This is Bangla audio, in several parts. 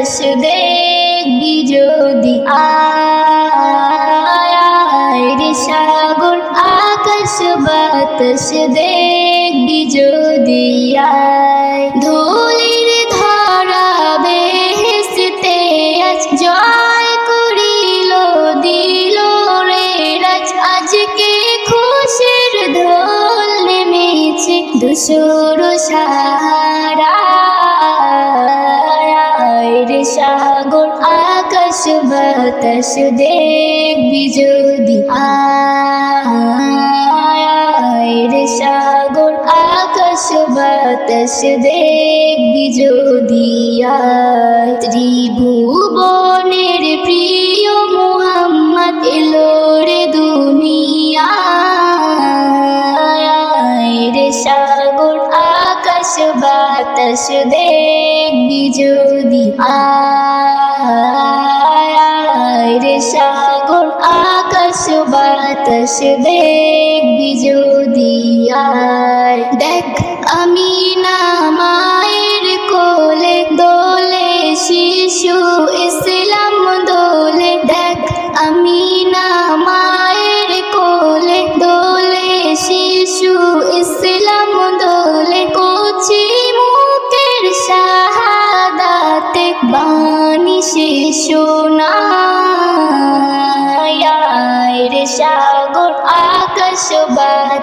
বাতাস দেখবি যদি আয়। সাগর, আকাশ, বাতাস দেখবি যদি আয়। ধুলির ধরা বেহেসতে আজ জয় করিল, দিল রে রাজ। আজকে খুশির ঢোল নেমেছে দুসুর সাহারা বাতাস দেখবি যদি আয় রে সাগর, আকাশ বাতাস দেখবি যদি ত্রিভুবনের প্রিয় মুহাম্মদ এলো রে সাগর, আকাশ বাতাস দেখবি যদি রে সাগর আকাশ বাতাস দেখবি যদি দেখ আমি না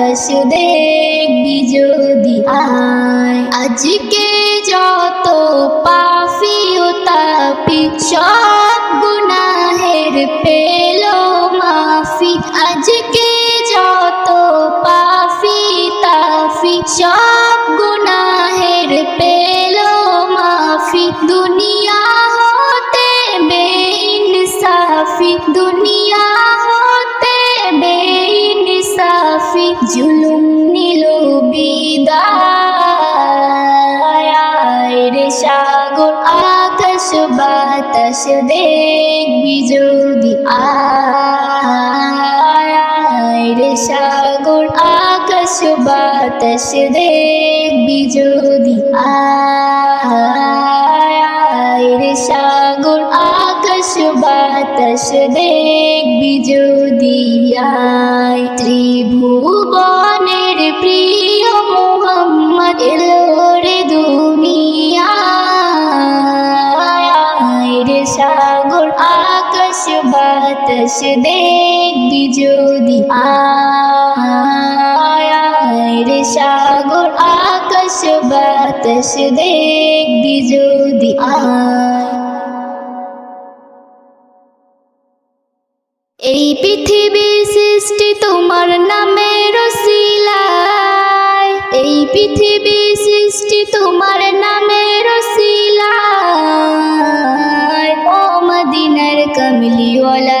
বাতাস দেখবি যদি আয়। আজকে যত পাফি ও তাপি, সব গুনাহের পেল মাফি। আজকে যত পাফি তাফি সব দেখবি যদি আয় রে সাগর, আকাশ বাতাস দেখবি যদি আয় রে সাগর, আকাশ বাতাস দেখবি যদি আয়। ত্রিভুবনের প্রিয় মোহাম্মদ এলো রে দুনিয়ায়। বাতাস দেখবি যদি আয় রে সাগর, আকাশ বাতাস দেখবি যদি এই পৃথিবী সৃষ্টি তোমার নামের শিলায় এই পৃথিবী সৃষ্টি তোমার নামের শিলায় ও মদিনার কমলিওয়ালা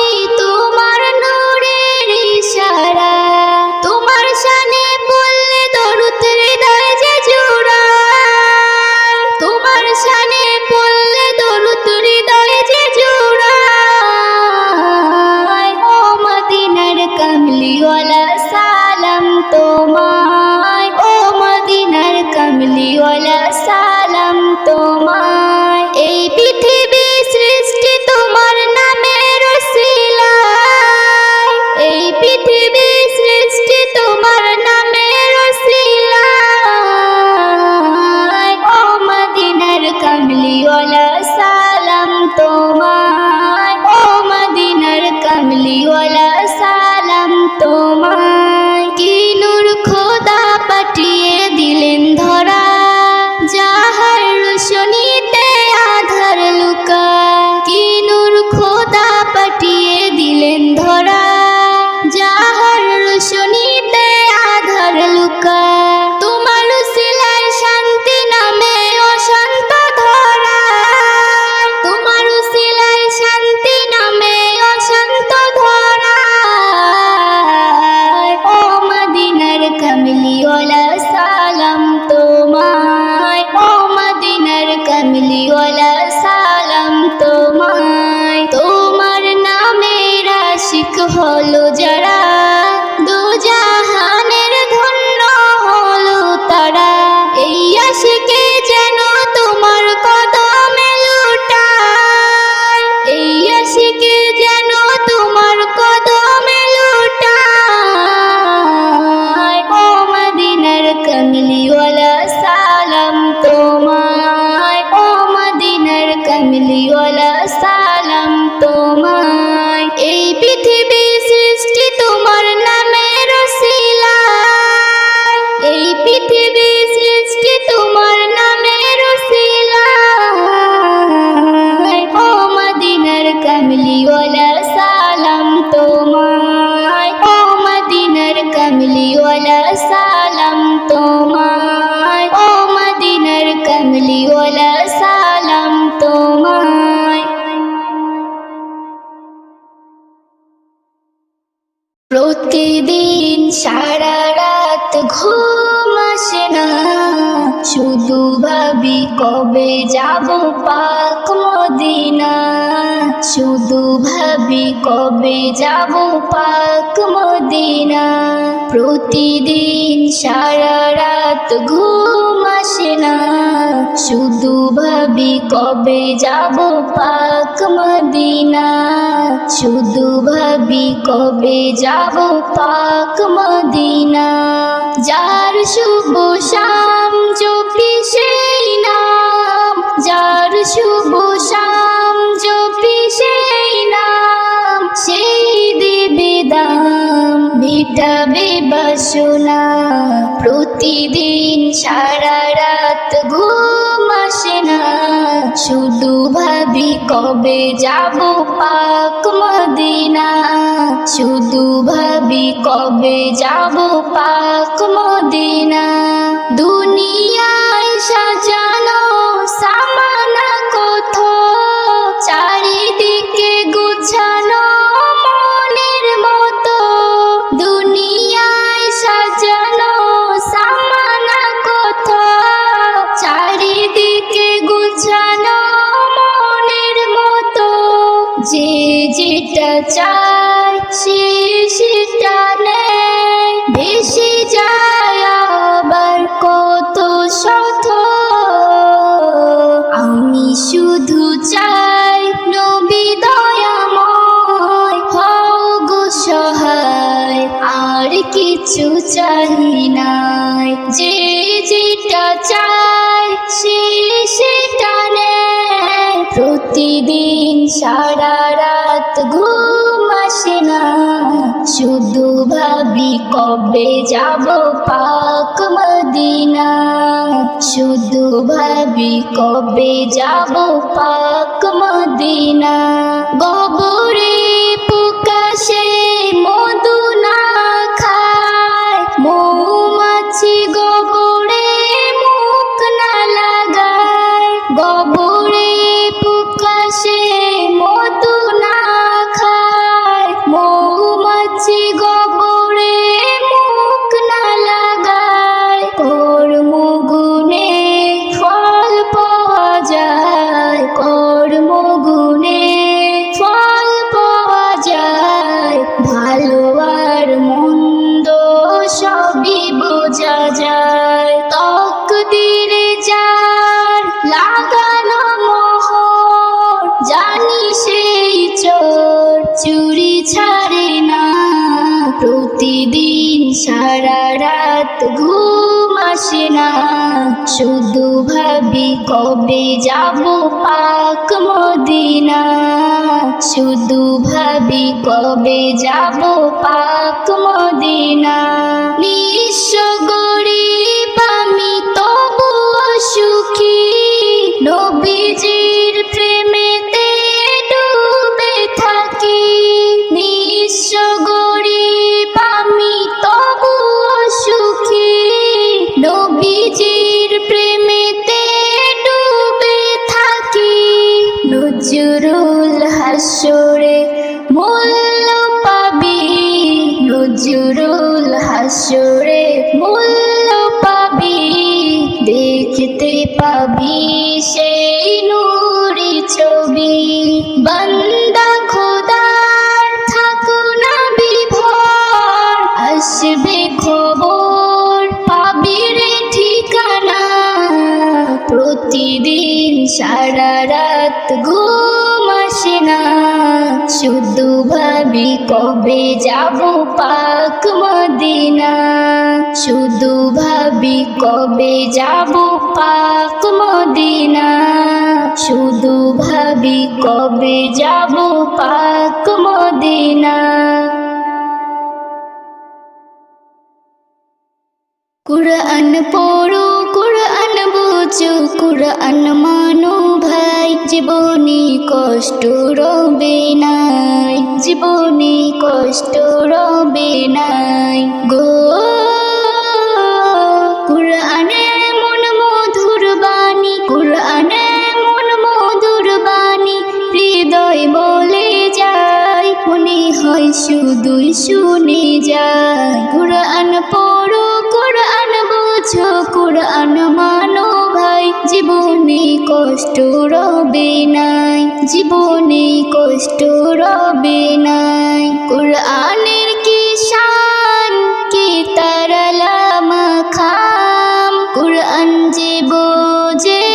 প্রতিদিন সারা রাত ঘুম আসে না। শুধু ভাবি কবে যাব পাক মদিনা। শুধু ভাবি কবে যাব পাক মদিনা। প্রতিদিন সারা রাত ঘুম আসে না। শুধু ভাবি কবে যাব পাক মদিনা। শুধু ভাবি কবে যাব পাক মদিনা। যার শুভ শাম বাসনা প্রতিদিন সারা রাত ঘুম আসে না। শুধু ভাবি কবে যাব পাক মদিনা। শুধু ভাবি কবে যাব পাক মদিনা। দুনিয়ায় সাজানো কিছু চাই নাই। যে যেটা চাই সে সেটা নেয়। প্রতিদিন সারা রাত ঘুম আসে না। শুধু ভাবি কবে যাব পাক মদিনা। শুধু ভাবি কবে যাব পাক মদিনা। গবরে প্রকাশে মধু বাবা সারা রাত ঘুম আসে না। শুধু ভাবি কবে যাব পাক মদিনা। শুধু ভাবি কবে যাব পাক মদিনা। নিঃস্ব গরিব শুধু ভাবি কবে যাব পাক মদিনা? শুধু ভাবি কবে যাব পাক মদিনা? শুধু ভাবি কবে যাব পাক মদিনা? কুরআন পড়ো কুরআন বুঝো, কুরআন মানো ভাই। জীবনে কষ্ট রবে নাই, জীবনে কষ্ট রবে নাই। গো শুধুই শুনে যায়। কুরআন পড়ো বুঝো কুরআন মানো ভাই, জীবনে কষ্ট রবে নাই, জীবনে কষ্ট রবে নাই। কুরআনের কি শান, কি তারালামা খাম? কুরআন যে বোঝে,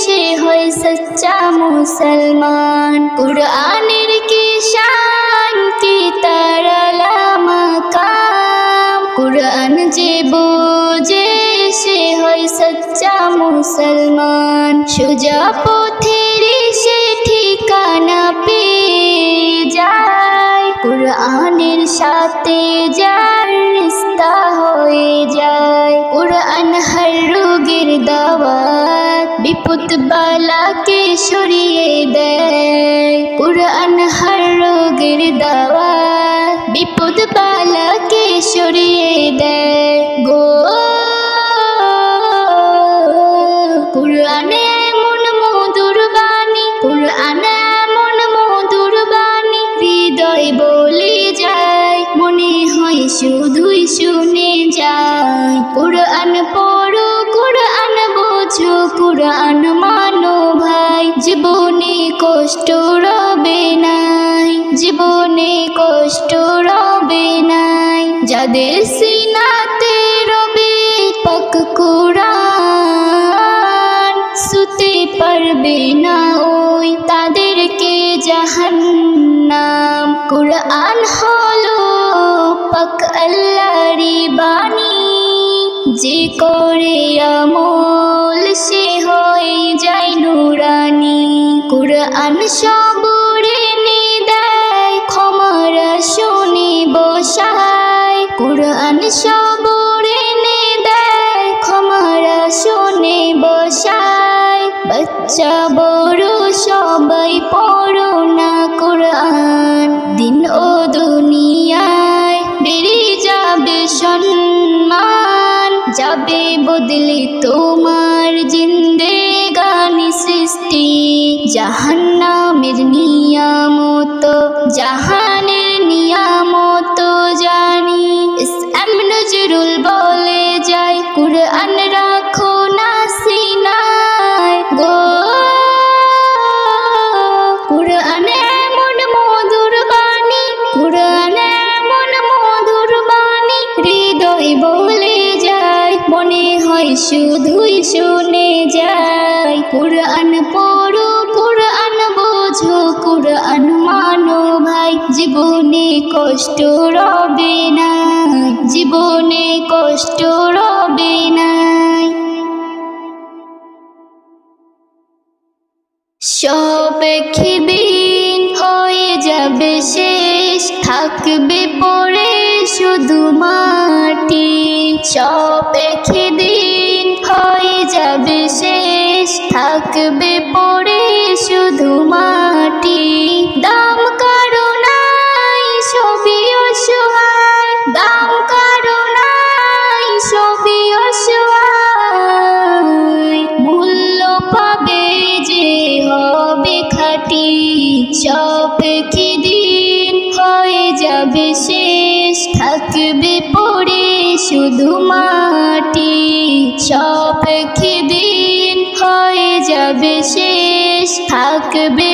সে হয় সচ্চা মুসলমান। কুরআনের কি শান, কি তারালামা কাম কুরআন যে বোঝে সচ্চা মুসলমান, সোজা পথের সে ঠিকানা পেয়ে যায়। কুরআনের সাথে যার রিস্তা হয়ে যায়। কুরআন হর রোগের দাওয়াত বিপদ বালাকে সরিয়ে দেয়। কুরআন হর রোগের দাওয়াত বিপদ বালাকে সরিয়ে দেয়। কষ্ট রবে নাই, জীবনে কষ্ট রবে নাই। যাদের সিনাতে রবে পাক কুরআন, শুতে পারবে না ওই তাদেরকে জাহান্নাম। কুরআন হলো পাক আল্লাহরি বাণী, যে করে আমল সবরে নে দেয় ক্ষমারা শুনে বসায় কুরআন সবরে নে দেয় ক্ষমারা শুনে বসায় বাচ্চা বড় সবাই পড়ো না কোরআন। দিন ও দুনিয়ায় বেড়ে যাবে সম্মান। যাবে বদলে তোমার সৃষ্টি জাহান্নামের নিয়ামত, জাহানের নিয়ামত জানি। ইসলাম নজরুল বলে যায় কুরআন রাখো না সিনায়। গো, কুরআনে মন মধুর বাণী, কুরআনে মন মধুর বাণী, হৃদয় বলে যায় মনে হয় শুধুই শুনে যায় কুরআন পড়ো কষ্ট রবে না, জীবনে কষ্ট রবে না। সব খিদিন হয়ে যাবে শেষ, থাকবে পরে শুধু মাটি, সব থাকবে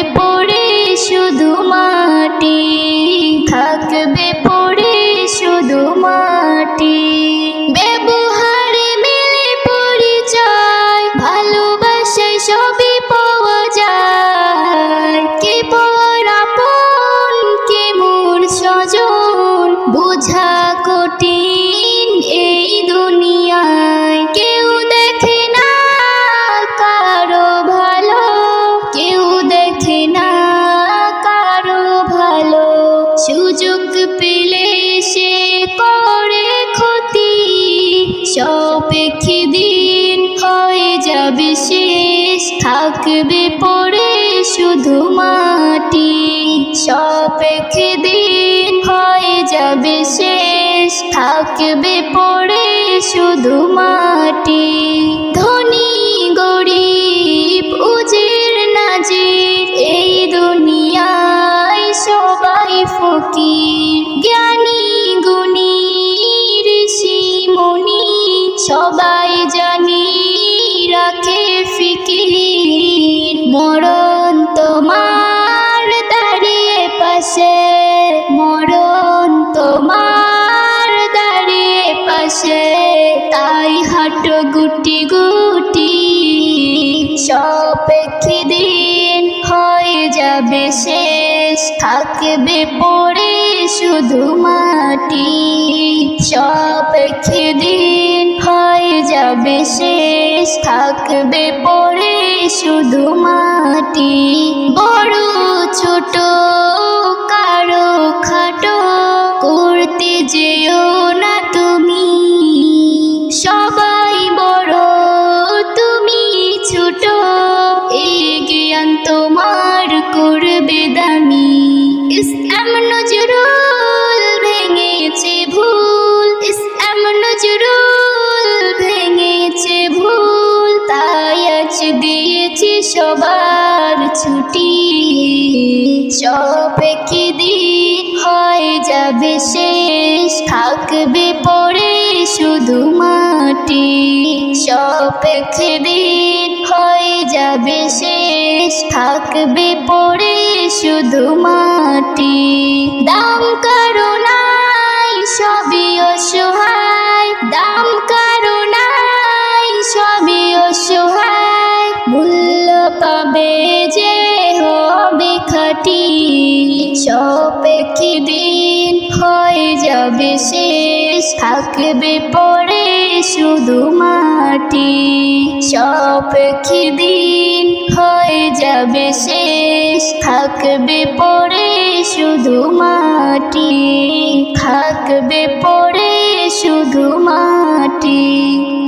সপেক্ষে দিন হয়ে যাবে শেষ থাকবে পড়ে শুধু মাটি। হাঁটো গুটি গুটি সপেক্ষে দিন হয়ে যাবে শেষ। থাকবে পড়ে শুধু মাটি। সপেক্ষে দিন হয়ে যাবে শেষ। থাকবে পড়ে শুধু মাটি। বড় ছোট করবে দামি ইসলাম নজরুল ভেঙেছে ভুল ইসলাম নজরুল ভেঙেছে ভুল, তাই আজ দিয়েছি সবার ছুটি। সপেক্ষে দিন হয়ে যাবে শেষ, থাকবে পড়ে শুধু মাটি সপেক্ষে দিন হয়ে যাবে শেষ। থাকবে পড়ে শুধু মাটি। দাম কারও নাই সবই অসহায়। দাম কারও নাই সবই অসহায়। মূল্য পাবে যে হবে খাটি। সপেক্ষে দিন হয়ে যাবে শেষ, থাকবে পরে শুধু মাটি। সব কি দিন হয়ে যাবে শেষ, থাকবে পরে শুধু মাটি। থাকবে পরে শুধু মাটি।